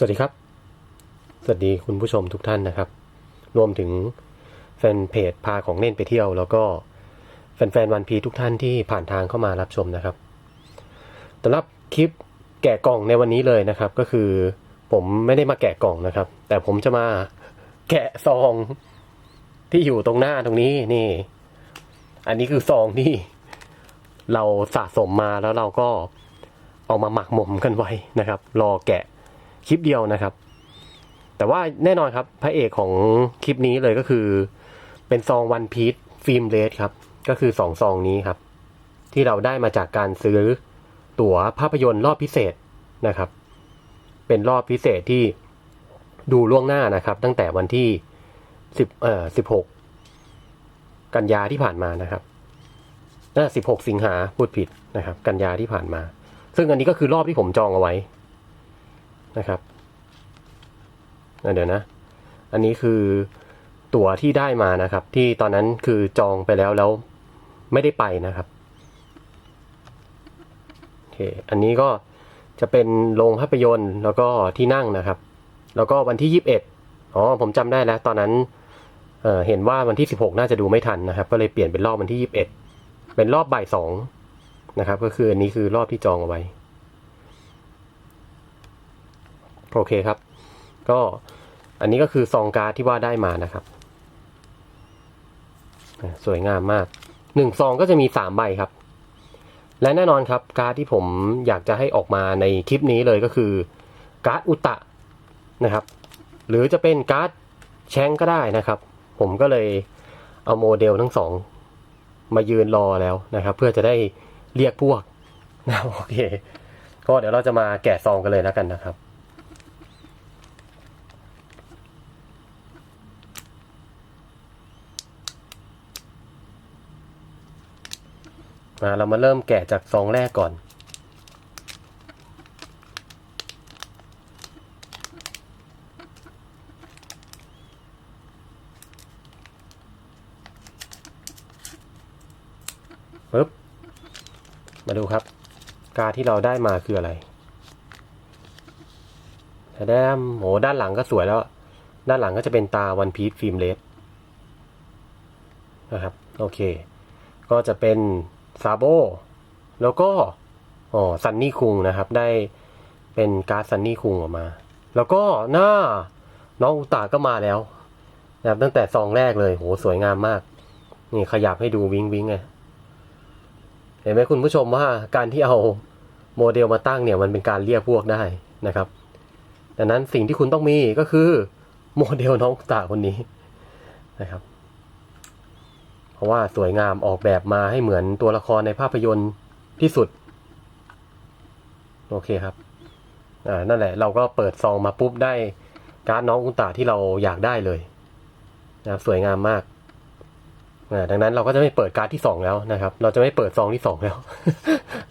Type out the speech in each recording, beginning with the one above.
สวัสดีครับ สวัสดีคุณผู้ชมทุกท่านนะครับ รวมถึงแฟนเพจพาของเล่นไปเที่ยว แล้วก็แฟนๆวันพีทุกท่านที่ผ่านทางเข้ามารับชมนะครับสำหรับคลิปแกะกล่องในวันนี้เลยนะครับ ก็คือผมไม่ได้มาแกะกล่องนะครับ แต่ผมจะมาแกะซองที่อยู่ตรงหน้าตรงนี้นี่ อันนี้คือซองที่เราสะสมมาแล้วเราก็เอามาหมักหมมกันไว้นะครับ รอแกะ คลิปเดียวนะครับ แต่ว่าแน่นอนครับพระเอกของคลิปนี้เลยก็คือ เป็นซองวันพีซฟิล์มเลสครับ ก็คือสองซองนี้ครับ ที่เราได้มาจากการซื้อตั๋วภาพยนตร์รอบพิเศษนะครับ เป็นรอบพิเศษที่ดูล่วงหน้านะครับ ตั้งแต่วันที่สิบเอ่อสิบหกกันยาที่ผ่านมานะครับน่าสิบหกสิงหาพูดผิดนะครับ กันยาที่ผ่านมา ซึ่งอันนี้ก็คือรอบที่ผมจองเอาไว้ นะครับเดี๋ยวนะ อันนี้คือตั๋วที่ได้มานะครับ ที่ตอนนั้นคือจองไปแล้วแล้วไม่ได้ไปนะครับโอเคอันนี้ก็จะเป็นโรงภาพยนตร์แล้วก็ที่นั่งนะครับ แล้วก็วันที่ยี่สิบเอ็ดอ๋อผมจำได้แล้ว ตอนนั้นเอ่อเห็นว่าวันที่สิบหกน่าจะดูไม่ทันนะครับ ก็เลยเปลี่ยนเป็นรอบวันที่ยี่สิบเอ็ดเป็นรอบบ่ายสองนะครับ ก็คืออันนี้คือรอบที่จองเอาไว้ โอเคครับ ก็อันนี้ก็คือซองการ์ดที่ว่าได้มานะครับ สวยงามมากหนึ่งซองก็จะมีสามใบครับ และแน่นอนครับการ์ดที่ผมอยากจะให้ออกมาในคลิปนี้เลยก็คือการ์ดอุตะนะครับ หรือจะเป็นการ์ดแชงก็ได้นะครับ ผมก็เลยเอาโมเดลทั้งสองมายืนรอแล้วนะครับ เพื่อจะได้เรียกพวกนะโอเค ก็เดี๋ยวเราจะมาแกะซองกันเลยแล้วกันนะครับ มาเรามาเริ่มแกะจากซองแรกก่อน ปึ๊บ มาดูครับ กาที่เราได้มาคืออะไรแต่แดมโหด้านหลังก็สวยแล้ว ด้านหลังก็จะเป็นตาวันพี e ฟิล์มเลสนะครับ โอเค ก็จะเป็น ซาโบแล้วก็อ๋อซันนี่คุงนะครับ ได้เป็นการ์ดซันนี่คุงออกมา แล้วก็หน้าน้องอุตาก็มาแล้วนะครับตั้งแต่ซองแรกเลยโหสวยงามมาก นี่ขยับให้ดูวิงวิงไงเห็นไหมคุณผู้ชมว่าการที่เอาโมเดลมาตั้งเนี่ยมันเป็นการเรียกพวกได้นะครับดังนั้นสิ่งที่คุณต้องมีก็คือโมเดลน้องตาคนนี้นะครับ เพราะว่าสวยงามออกแบบมาให้เหมือนตัวละครในภาพยนตร์ที่สุด โอเคครับ อ่า นั่นแหละ เราก็เปิดซองมาปุ๊บได้การ์ดน้องอุตาที่เราอยากได้เลยนะครับสวยงามมากอ่าดังนั้นเราก็จะไม่เปิดการ์ดที่สองแล้วนะครับ เราจะไม่เปิดซองที่สองแล้ว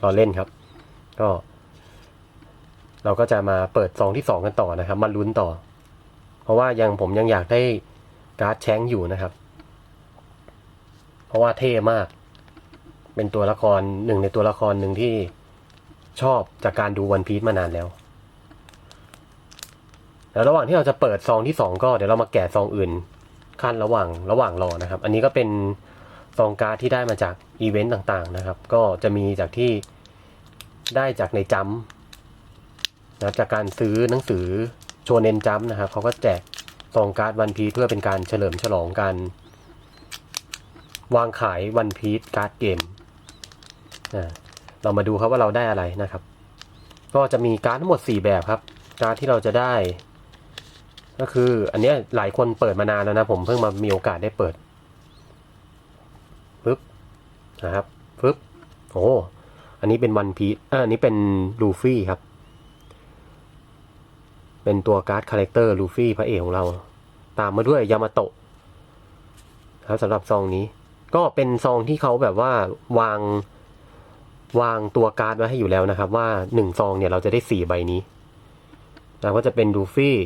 เราเล่นครับ ก็ เราก็จะมาเปิดซองที่สองกันต่อนะครับ มาลุ้นต่อ เพราะว่ายังผมยังอยากได้การ์ดแชงอยู่นะครับ เพราะว่าเท่มาก เป็นตัวละครหนึ่งในตัวละครหนึ่งที่ชอบจากการดูวันพี e มานานแล้ว แล้วระหว่างที่เราจะเปิดซองที่สองก็เดี๋ยวเรามาแกะซองอื่นขั้นระหว่างระหว่างรอนะครับ อันนี้ก็เป็นซองการ์ดที่ได้มาจากอีเวนต์ต่างๆนะครับ ก็จะมีจากที่ได้จากในจัมนะจากการซื้อหนังสือโชเนนจัมนะครับเขาก็แจกซองการ์ดวันพีเพื่อเป็นการเฉลิมฉลองการ วางขายวันพี e การ์ดเกมอ่าเรามาดูครับว่าเราได้อะไรนะครับ ก็จะมีการ์ดทั้งหมด 4 แบบครับ การ์ดที่เราจะได้ ก็คืออันนี้หลายคนเปิดมานานแล้วนะผมเพิ่งมามีโอกาสได้เปิดปึ๊บนะครับปึ๊บโอ้อันนี้เป็นวันพีเอออันนี้เป็นลูฟี่ครับ เป็นตัวการ์ดคาแรคเตอร์ลูฟี่พระเอกของเรา ตามมาด้วยยามาโตะครับสำหรับซองนี้ ก็เป็นซองที่เขาแบบว่าวางวางตัวการ์ดไว้ให้อยู่แล้วนะครับ ว่าหนึ่งซองเนี่ยเราจะได้สี่ใบนี้แล้วก็จะเป็นลูฟี่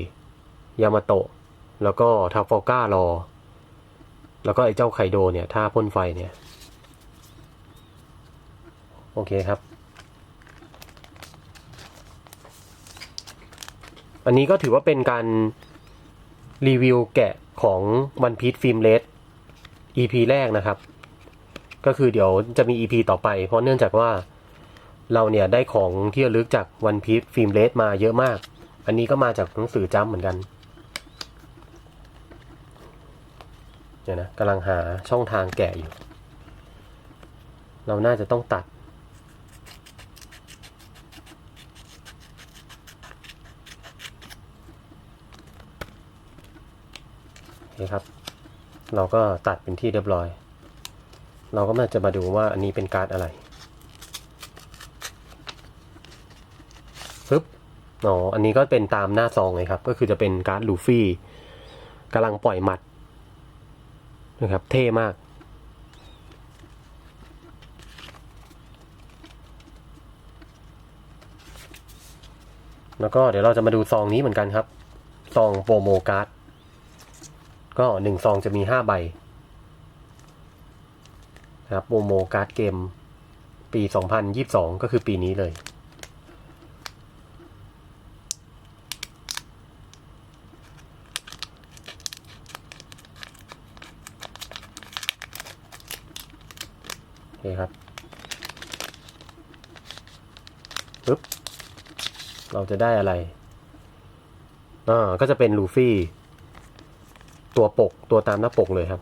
ยามาโตะแล้วก็ทาฟอก้ารอ แล้วก็ไอ้เจ้าไคโดเนี่ยท่าพ่นไฟเนี่ย โอเคครับ อันนี้ก็ถือว่าเป็นการรีวิวแกะของ One Piece Film Red EP แรกนะครับ ก็คือเดี๋ยวจะมี EP ต่อไป เพราะเนื่องจากว่าเราเนี่ยได้ของที่ระลึกจาก One Piece Film Red มาเยอะมาก อันนี้ก็มาจากหนังสือจ้ำเหมือนกันเดี๋ยวนะกำลังหาช่องทางแกะอยู่ เราน่าจะต้องตัด โอเคครับ เราก็ตัดเป็นที่เรียบร้อย เราก็มาจะมาดูว่าอันนี้เป็นการ์ดอะไรปึ๊บอ๋ออันนี้ก็เป็นตามหน้าซองเลยครับ ก็คือจะเป็นการ์ดลูฟี่กำลังปล่อยหมัดนะครับเท่มากแล้วก็เดี๋ยวเราจะมาดูซองนี้เหมือนกันครับ ซองโปรโมการ์ด ก็หนึ่งซองจะมีห้าใบนะครับโปรโมการ์ดเกมปี 2022 ก็คือปีนี้เลย โอเคครับปึ๊บ เราจะได้อะไร อ่า ก็จะเป็นลูฟี่ ตัวปกตัวตามหน้าปกเลยครับ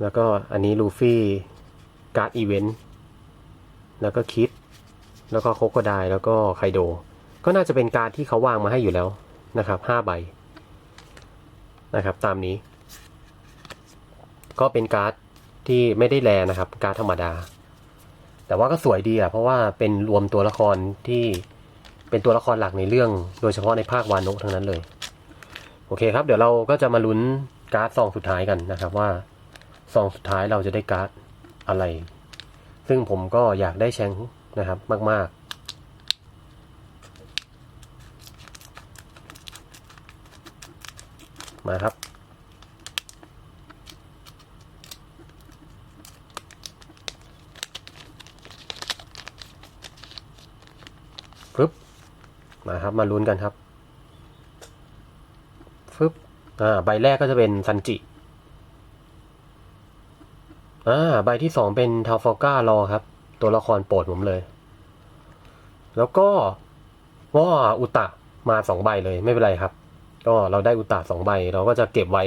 แล้วก็อันนี้ลูฟี่การ์ดอีเวนต์แล้วก็คิด แล้วก็โคโคไดแล้วก็ไคโด ก็น่าจะเป็นการ์ดที่เขาวางมาให้อยู่แล้วนะครับห้าใบนะครับตามนี้ ก็เป็นการ์ดที่ไม่ได้แรนะครับ การ์ดธรรมดา แต่ว่าก็สวยดีอะเพราะว่าเป็นรวมตัวละครที่เป็นตัวละครหลักในเรื่อง โดยเฉพาะในภาควานกทั้งนั้นเลย เคครับ เดี๋ยวเราก็จะมาลุ้นการ์ดซองสุดท้ายกันนะครับว่าซองสุดท้ายเราจะได้การ์ดอะไร ซึ่งผมก็อยากได้แชงนะครับมาก ๆมาครับ ปึ๊บ มาครับ มาลุ้นกันครับ ฟึบอ่าใบแรกก็จะเป็นซันจิอ่าใบที่สองเป็นทาฟอก้ารอครับ ตัวละครโปรดผมเลย แล้วก็ว่าอุตะมาสองใบเลยไม่เป็นไรครับ ก็เราได้อุตะสองใบ เราก็จะเก็บไว้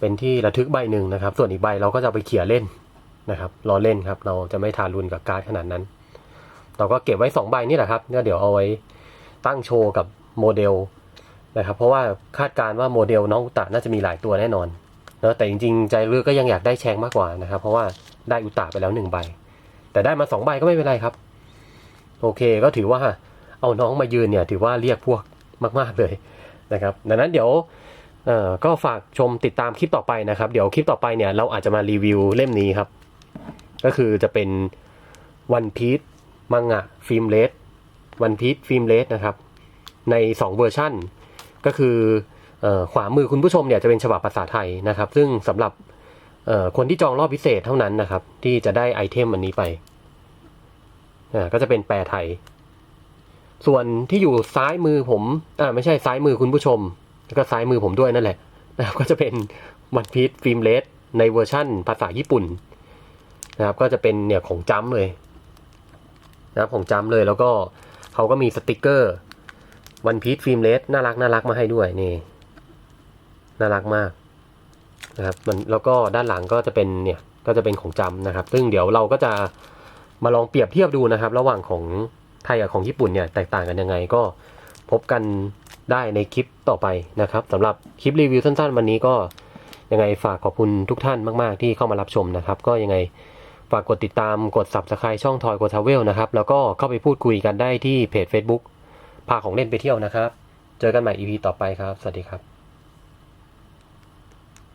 เป็นที่ระทึกใบหนึ่งนะครับ ส่วนอีกใบเราก็จะไปเขี่ยเล่นนะครับ รอเล่นครับ เราจะไม่ทารุนกับการ์ดขนาดนั้น เราก็เก็บไว้สองใบนี่แหละครับก็เดี๋ยวเอาไว้ตั้งโชว์กับโมเดล นะครับ เพราะว่าคาดการณ์ว่าโมเดลน้องอุตะน่าจะมีหลายตัวแน่นอนเนอะแต่จริงๆ ใจเลือกก็ยังอยากได้แชงมากกว่านะครับ เพราะว่าได้อุตะไปแล้วหนึ่งใบ แต่ได้มาสองใบก็ไม่เป็นไรครับ โอเคก็ถือว่าเอาน้องมายืนเนี่ยถือว่าเรียกพวกมากๆเลยนะครับ ดังนั้นเดี๋ยวก็ฝากชมติดตามคลิปต่อไปนะครับ เดี๋ยวคลิปต่อไปเนี่ยเราอาจจะมารีวิวเล่มนี้ครับ ก็คือจะเป็น One Piece มังงะฟิล์มเลสวันพี e ฟิล์มเลสนะครับ ใน 2 เวอร์ชั่น ก็คือออขวามือคุณผู้ชมเนี่ยจะเป็นฉบับภาษาไทยนะครับ ซึ่งสำหรับคนที่จองรอบพิเศษเท่านั้นนะครับ ที่จะได้ไอเทมอันนี้ไปก็จะเป็นแปลไทย ส่วนที่อยู่ซ้ายมือผมอ่าไม่ใช่ซ้ายมือคุณผู้ชม แล้วก็ซ้ายมือผมด้วยนั่นแหละนะครับก็จะเป็นวันพี e ฟิล์มเลสในเวอร์ชั่นภาษาญี่ปุ่นนะครับก็จะเป็นเนี่ยของจัมเลยนะครับของจำเลยแล้วก็เขาก็มีสติกเกอร์ วันพี e ฟิล์มเลสน่ารักน่ารักมาให้ด้วยนี่ น่ารักมากนะครับมันแล้วก็ด้านหลังก็จะเป็นเนี่ยก็จะเป็นของจำนะครับ ซึ่งเดี๋ยวเราก็จะมาลองเปรียบเทียบดูนะครับ ระหว่างของไทยกับของญี่ปุ่นเนี่ยแตกต่างกันยังไงก็พบกันได้ในคลิปต่อไปนะครับสำหรับคลิปรีวิวสั้นๆ วันนี้ก็ยังไงฝากขอบคุณทุกท่านมาก ๆ ที่เข้ามารับชมนะครับ ก็ยังไงฝากกดติดตามกด subscribe ช่องทอยกดทาวเวลนะครับ แล้วก็เข้าไปพูดคุยกันได้ที่เพจ Facebook พาของเล่นไปเที่ยวนะครับ เจอกันใหม่ EP ต่อไปครับ สวัสดีครับ